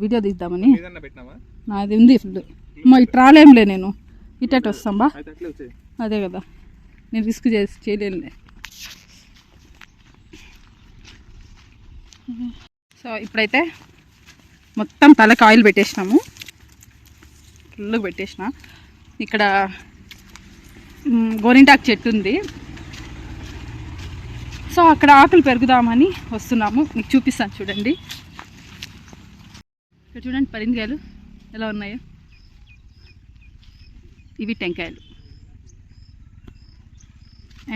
Video తీద్దామని. నాది ఉంది ఫుల్ మా ఇటు రాలేంలే నేను. ఇటు వస్తాం బా. అదే కదా. నేను రిస్క్ చేసి చేయలేనులే. సో ఇప్పుడైతే మొత్తం తలకి ఆయిల్ పెట్టేసినాము. ఫుల్ పెట్టేసిన. ఇక్కడ గోరింటాకు చెట్టు ఉంది. సో అక్కడ ఆకులు పెరుగుదామని వస్తున్నాము. మీకు చూపిస్తాను చూడండి. ఇక్కడ చూడండి పరిందికాయలు ఎలా ఉన్నాయో. ఇవి టెంకాయలు.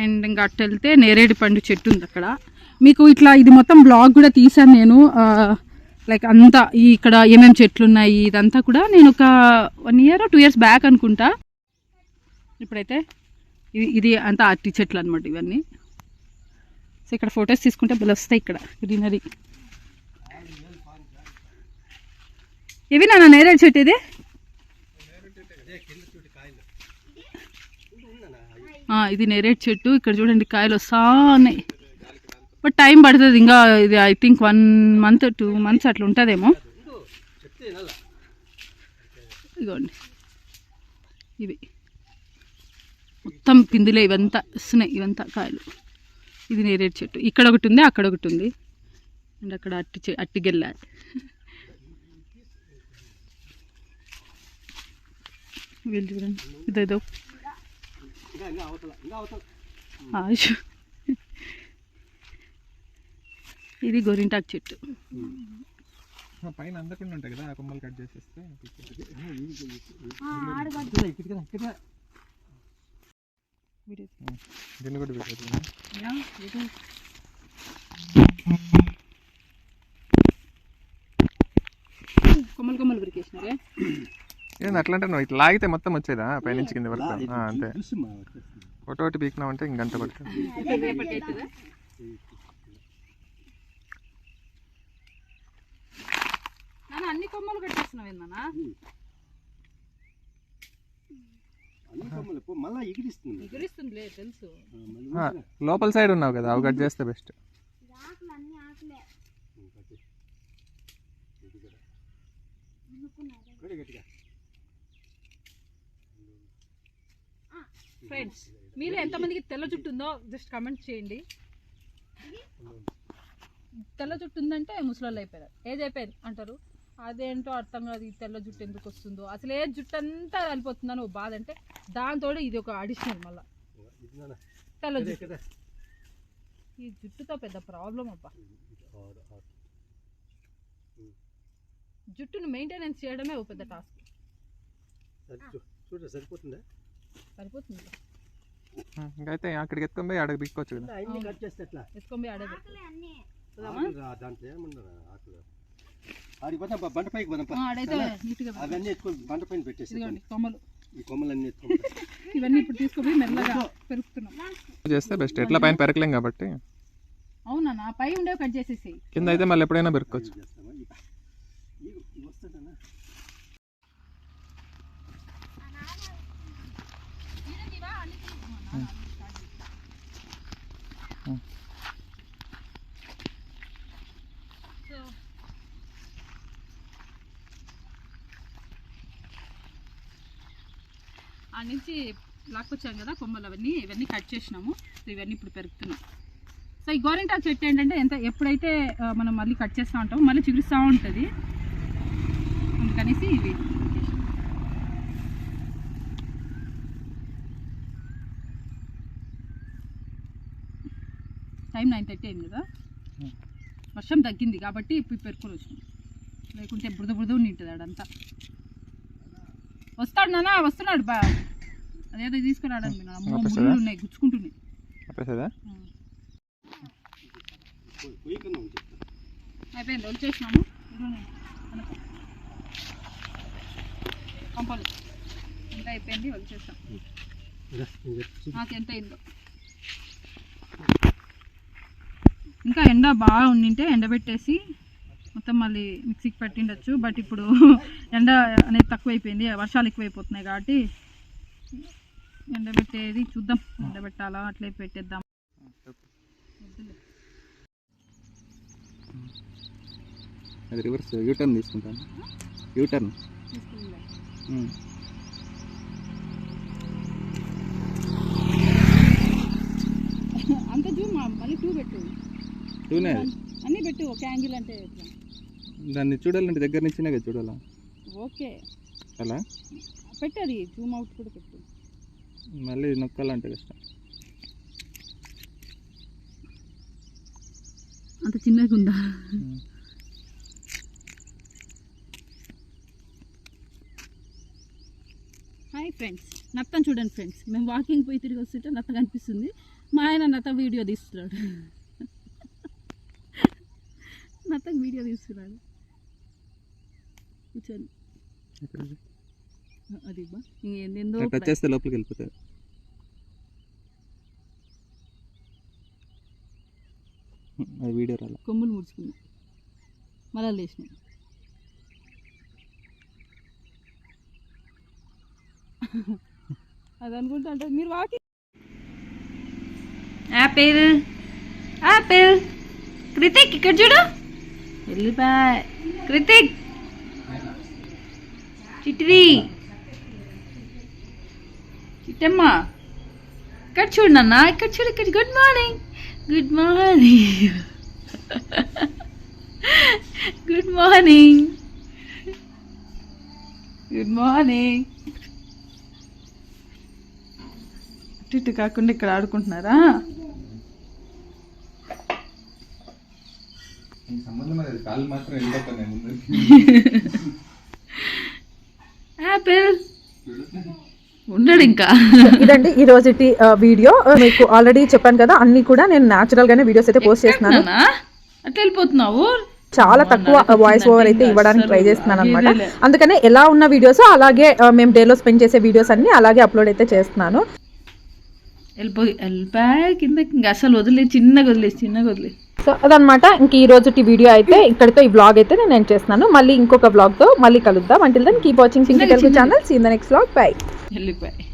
అండ్ ఇంకా అటు వెళ్తే నేరేడు పండు చెట్టు ఉంది అక్కడ. మీకు ఇట్లా ఇది మొత్తం బ్లాగ్ కూడా తీసాను నేను. లైక్ అంతా ఈ ఇక్కడ ఏమేమి చెట్లు ఉన్నాయి ఇదంతా కూడా నేను ఒక one year two years back అనుకుంటా. ఇప్పుడైతే ఇది ఇది అంతా అరటి చెట్లు అనమాట ఇవన్నీ. సో ఇక్కడ ఫొటోస్ తీసుకుంటే భలే వస్తాయి ఇక్కడ గ్రీనరీ. ఇవి నా నేరేడు చెట్టు ఇది? ఇది నేరేడు చెట్టు. ఇక్కడ చూడండి కాయలు వస్తా ఉన్నాయి. బట్ టైం పడుతుంది. ఇంకా ఇది I think one month two months అట్లా ఉంటుందేమో. ఇదిగోండి. ఇవి. మొత్తం పిందులే ఇవంతా వస్తున్నాయి ఇవంతా కాయలు. ఇది నేరేడు చెట్టు. ఇక్కడ ఒకటి ఉంది అక్కడ ఒకటి ఉంది. అండ్ అక్కడ అట్టి చె అట్టి గెల్ల. వీళ్ళు చూడండి. ఇదేదో ఇది గోరింటాకు చెట్టు. పైన అందకుండా ఉంటాయి కదా కొమ్మలు కట్ చేసేస్తే. దీన్ని కూడా ఇది. కొమ్మలు కొమ్మలు పెరికేసినారే ఏంది అట్లా అంటే నువ్వు ఇట్లా లాగితే మొత్తం వచ్చేదా? పైనుంచి కింద వరకు? ఆ, అంతే. ఒకటి ఒకటి పీకినావు అంటే ఇంకంత పడుతుంది. అన్ని కొమ్మలు కట్టేస్తున్నావు ఏందన్నా లోపల సైడ్ ఉన్నావు కదా అవి కట్ చేస్తే బెస్ట్. గట్టిగా. ఫ్రెండ్స్ మీరు ఎంతమందికి తెల్ల జుట్టు ఉందో జస్ట్ కమెంట్ చేయండి. తెల్ల జుట్టు ఉందంటే ముసలోళ్ళు అయిపోయారు. ఏజ్ అయిపోయింది? అంటారు. అదేంటో అర్థం కాదు ఈ తెల్ల జుట్టు ఎందుకు వస్తుందో. అసలు ఏ జుట్టు అంతా రాలిపోతుందని ఓ బాధ అంటే దాంతో ఇది ఒక అడిషనల్ మళ్ళా. తెల్ల జుట్టు. ఈ జుట్టుతో పెద్ద ప్రాబ్లం అబ్బా. జుట్టును మెయింటెనెన్స్ చేయడమే ఓ పెద్ద టాస్క్ చూడ సరిపోతుందా? సరిపోతుంది. ఇంకైతే అక్కడికి ఎత్తుకొని పోయి అక్కడికి పీక్కోవచ్చు కదా. అన్ని కట్ చేస్తే ఎట్లా? ఎత్తుకొని ఆడే ఆకులు రా- దాంట్లో ఏముండదు ఆకులు. ఆడికి పోతాం పా, బండ పైకి పోదాం అవన్నీ ఎత్తుకొని బండ పైన పెట్టేసి కొమ్మలు. ఈ కొమ్మలన్నీ ఎత్తుకొని ఇవన్నీ ఇప్పుడు తీసుకొని మెల్లగా పెరుగుతున్నాం. చేస్తే బెస్ట్ ఎట్లా పైన పెరకలేం కాబట్టి. అవునా నా పై ఉండేవి కట్ చేసేసి కింద అయితే మళ్ళీ ఎప్పుడైనా పెరుక్కోవచ్చు. ఆ నుంచి లాక్కొచ్చాం కదా కొమ్మలు అవన్నీ ఇవన్నీ కట్ చేసినాము. సో ఇవన్నీ ఇప్పుడు పెరుగుతున్నాం. సో ఈ గోరింటాకు చెట్టు ఏంటంటే ఎంత ఎప్పుడైతే మనం మళ్ళీ కట్ చేస్తూ ఉంటామో మళ్ళీ చిగురుస్తూ ఉంటుంది. అందుకనేసి ఇవి. టైం నైన్ థర్టీ అయింది కదా? వర్షం తగ్గింది కాబట్టి ఇప్పుడు పెరుకొని వచ్చినాం. లేకుంటే బురద బురద ఉండి ఉంటుంది ఆడంతా. వస్తాడు నాన్న వస్తున్నాడు బా. అదేదో ఆపేస్తాడా? ముళ్ళు ఉన్నాయి గుచ్చుకుంటున్నాయి. అయిపోయింది వచ్చేసినాము. పంపాలి ఎంత అయిపోయింది వచ్చేసాం రా, ఇది ఎత్తు. నాకు ఎంత అయిందో. ఇంకా ఎండ బాగా ఉండింటే ఎండబెట్టేసి మొత్తం మళ్ళీ మిక్సీకి పట్టిండొచ్చు. బట్ ఇప్పుడు ఎండ అనేది తక్కువైపోయింది వర్షాలు ఎక్కువైపోతున్నాయి కాబట్టి ఎండబెట్టేది చూద్దాం. ఎండబెట్టాలా? అట్లే పెట్టేద్దాం. అది రివర్స్ యూటర్న్ తీసుకుంటాను. U turn. అంత జూమ్ మళ్ళీ టూ పెట్టు. టూనే అన్నీ పెట్టు ఒక యాంగిల్ అంటే ఎట్లా? దాన్ని చూడాలంటే దగ్గర నుంచినే కదా చూడాలా? ఓకే. అలా? పెట్టు అది జూమ్ అవుట్ కూడా పెట్టు. మళ్ళీ నొక్కాలంటే కష్టం. అంత చిన్నగా ఉందా? హాయ్ ఫ్రెండ్స్ నత్తను చూడండి ఫ్రెండ్స్ మేము వాకింగ్ పోయి తిరిగి వస్తుంటే నత్త కనిపిస్తుంది. మా ఆయన నత్త వీడియో తీస్తున్నాడు. నత్తకు వీడియో తీస్తున్నాడు. కూర్చొని అది ఇంకేందేందో టచ్ చేస్తే లోపలికి వెళ్ళిపోతుంది అది వీడియో రాలా? కొమ్ములు ముడుచుకున్నా. మళ్ళా లేచినాయి అది అనుకుంటా అంటే మీరు వాకి యాపిల్ యాపిల్ కృతిక్ ఇక్కడ చూడు. వెళ్ళిపోయ్. కృతిక్. చిట్రి. చిట్టమ్మ ఇక్కడ చూడు నాన్న ఇక్కడ చూడు ఇక్కడ good morning good morning good morning good morning ఇటు కాకుండా ఇక్కడ ఆడుకుంటున్నారా? సంబంధం కాళ్ళు మాత్రం వెళ్ళిపోతున్నాయి ముందు యాపిల్ ఉండడు ఇంకా. ఇదండి ఈ రోజుటి ఆ, వీడియో. మీకు ఆల్రెడీ చెప్పాను కదా అన్ని కూడా నేను న్యాచురల్ గానే వీడియోస్ అయితే పోస్ట్ చేస్తున్నాను. అట్లా వెళ్ళిపోతున్నావు చాలా తక్కువ వాయిస్ ఓవర్ అయితే ఇవ్వడానికి ట్రై చేస్తున్నాను అనమాట అందుకనే ఎలా ఉన్న వీడియోస్ అలాగే మేము డేలో స్పెండ్ చేసే వీడియోస్ అన్ని అలాగే అప్లోడ్ అయితే చేస్తున్నాను. అసలు వదిలే చిన్నగా వదిలేసి చిన్నగా వదిలేసి సో అదనమాట ఇంక ఈ రోజుటి వీడియో అయితే ఇక్కడితో ఈ బ్లాగ్ అయితే నేను ఎండ్ చేస్తున్నాను. మళ్ళీ ఇంకొక బ్లాగ్తో మళ్ళీ కలుద్దాం. Until then keep watching Singh Telugu channel see the next blog bye వెళ్ళిపోయి